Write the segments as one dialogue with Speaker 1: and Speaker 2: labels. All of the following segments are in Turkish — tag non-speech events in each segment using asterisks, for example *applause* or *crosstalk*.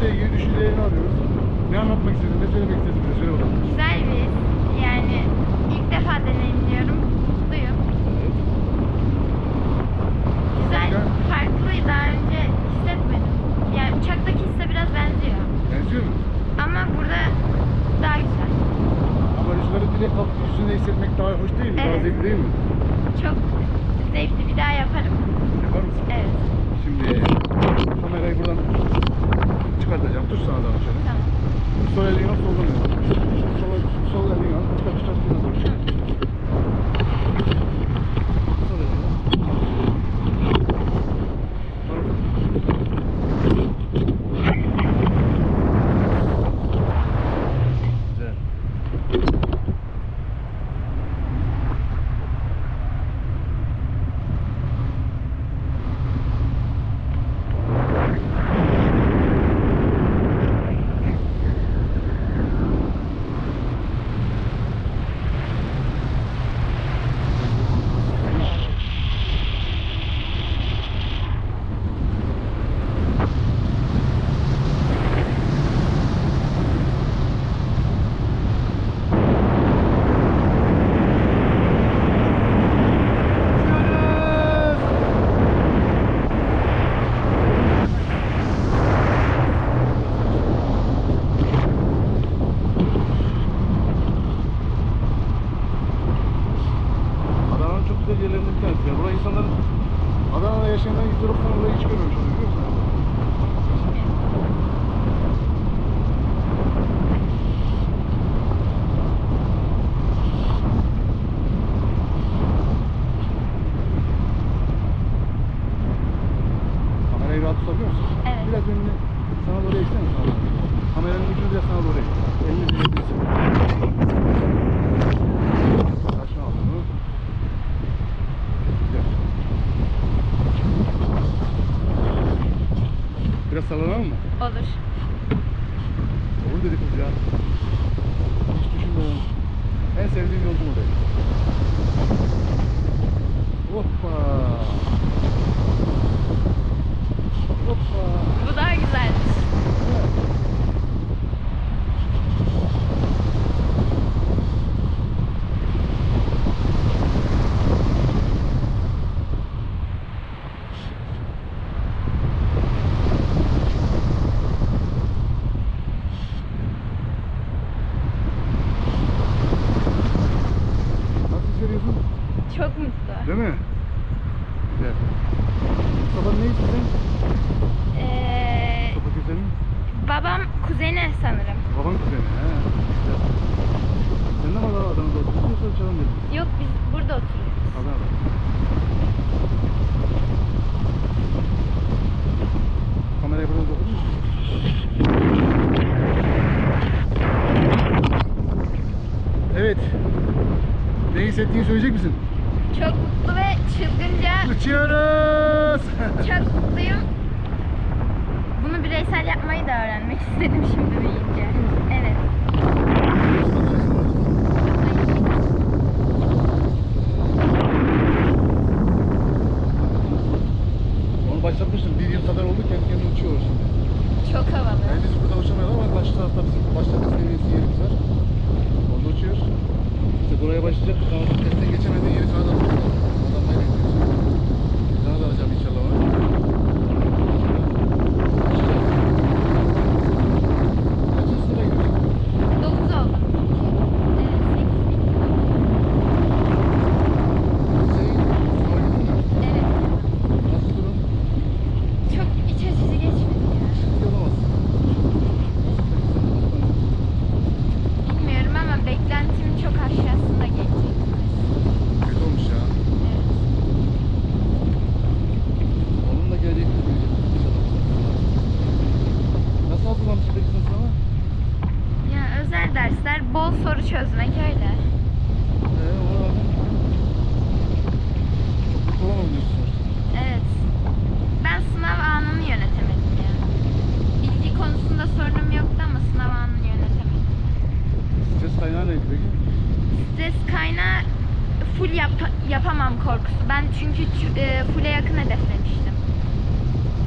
Speaker 1: Kuruluşla ilgili düşüncelerini alıyoruz. Ne anlatmak istedin, ne söylemek istedin bize söyle bakalım.
Speaker 2: Güzel bir his. Yani ilk defa deneyimliyorum. Mutluyum. Güzel, farklı. Daha önce hissetmedim. Yani uçaktaki hisse biraz benziyor.
Speaker 1: Benziyor mu?
Speaker 2: Ama burada daha güzel.
Speaker 1: Ama rüzgarı direkt kalkıp yüzünde hissetmek daha hoş değil mi? Daha zevkli değil mi?
Speaker 2: Çok zevkli bir daha yaparım.
Speaker 1: Yapar mısın?
Speaker 2: Evet.
Speaker 1: Şimdi çıkartacağım. Tut sağa doğru şöyle.
Speaker 2: Tamam.
Speaker 1: Sol elini al, soldan al. Sol, sol elini al. Çıkar, çıkar, çıkar. doğru. Sol elini al. Güzel. Adana'nın çok güzel yerlerinden bir tanesi. Ya buraya insanların Adana'da yaşayanlar %90 burayı hiç görmemiş oluyor biliyor musun? Kamerayı rahat tutabiliyor musun? Evet. Biraz önünü sana doğru eğsene sana doğru. Kameranın ucunu biraz sana doğru eğ. Elini düzeltirsin. Saçma aldın mı? Güzel. Biraz sallanalım mı?
Speaker 2: Olur.
Speaker 1: Olur dedik biz ya. Hiç düşünmeden. En sevdiğim yolcu modeli. Hoppa. Hoppa.
Speaker 2: Bu daha güzelmiş.
Speaker 1: Nasıl hissediyorsun?
Speaker 2: Çok mutlu.
Speaker 1: Değil mi? Güzel. Mustafa'nın ne ismi?
Speaker 2: Ee,
Speaker 1: Mustafa Köse'nin
Speaker 2: babam kuzeni sanırım.
Speaker 1: baban kuzeni. He. Güzel. Sen ne kadar Adana'da oturuyorsun yoksa Çalan dedin?
Speaker 2: Yok biz burada oturuyoruz.
Speaker 1: Adana'da. Kamerayı buradan dokudun mu? Evet. Ne hissettiğini söyleyecek misin?
Speaker 2: Çok mutlu ve çılgınca
Speaker 1: Uçuyoruz.
Speaker 2: çok mutluyum. Bunu bireysel yapmayı da öğrenmek *laughs* istedim şimdi büyüyünce. Evet.
Speaker 1: Onu başlatmıştım. Bir yıl kadar oldu kendi kendine uçuyor şimdi.
Speaker 2: Çok havalı. Yani
Speaker 1: biz burada uçamıyoruz ama karşı tarafta bizim başlangıç seviyesi yerimiz var. Orada uçuyoruz. İşte buraya başlayacak. Ama testten geçemediği yeri
Speaker 2: kaynağı full yap- yapamam korkusu. Ben çünkü e, full'e yakın hedeflemiştim.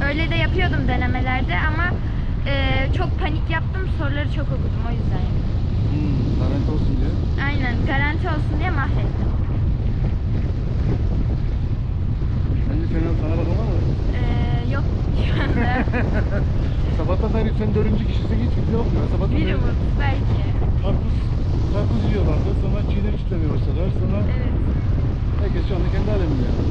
Speaker 2: Öyle de yapıyordum denemelerde ama e, çok panik yaptım. Soruları çok okudum o yüzden.
Speaker 1: Hmm, garanti olsun diye.
Speaker 2: Aynen garanti olsun diye mahvettim.
Speaker 1: Bence fena sana bakan var mı?
Speaker 2: Ee, yok şu anda.
Speaker 1: Sabahtan beri sen dördüncü kişisin hiç kimse yok mu? Sabahtan Bir umut
Speaker 2: belki.
Speaker 1: karpuz, karpuz yiyorlardı. Sonra çiğnip işlemeye başladılar. Sonra
Speaker 2: evet.
Speaker 1: herkes şu anda kendi aleminde yani.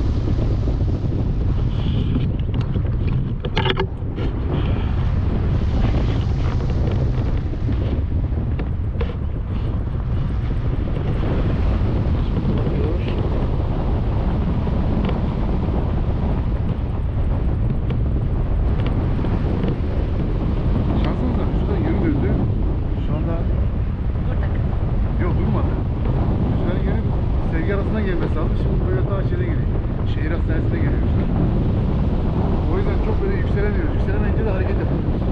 Speaker 1: Sevgi arasından gelmesi lazım. Şimdi böyle daha şeyde geliyor. Şehir hastanesine geliyor. O yüzden çok böyle yükselemiyoruz. Yükselemeyince de hareket yapamıyoruz.